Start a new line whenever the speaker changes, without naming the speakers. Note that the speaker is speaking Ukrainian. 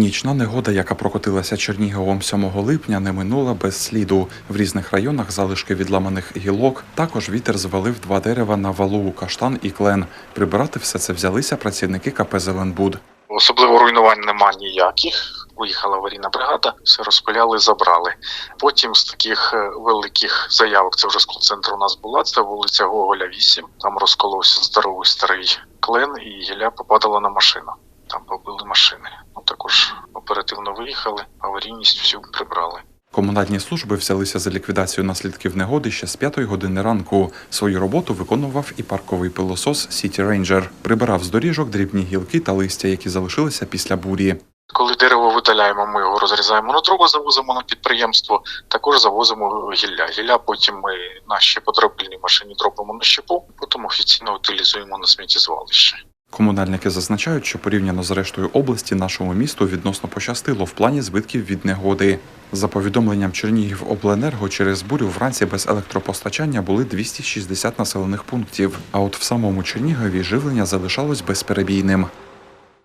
Нічна негода, яка прокотилася Черніговом 7 липня, не минула без сліду. В різних районах залишки відламаних гілок. Також вітер звалив два дерева на валу каштан і клен. Прибирати все це взялися працівники КП «Зеленбуд».
Особливо руйнувань нема ніяких. Виїхала аварійна бригада, все розпиляли, забрали. Потім з таких е, великих заявок, це вже з центру у нас була, це вулиця Гоголя 8. Там розколовся здоровий старий клен, і гілля попадала на машину. Там побили машини. Ну також оперативно виїхали, аварійність всю прибрали.
Комунальні служби взялися за ліквідацію наслідків негоди ще з 5 години ранку. Свою роботу виконував і парковий пилосос City Ranger. Прибирав з доріжок дрібні гілки та листя, які залишилися після бурі.
Коли дерево видаляємо, ми його розрізаємо на дрова, завозимо на підприємство. Також завозимо гілля. Гілля потім ми на щепотропильній машині дробимо на щепу, потім офіційно утилізуємо на сміттєзвалище.
Комунальники зазначають, що порівняно з рештою області нашому місту відносно пощастило в плані збитків від негоди. За повідомленням Чернігів обленерго через бурю вранці без електропостачання були 260 населених пунктів. А от в самому Чернігові живлення залишалось безперебійним.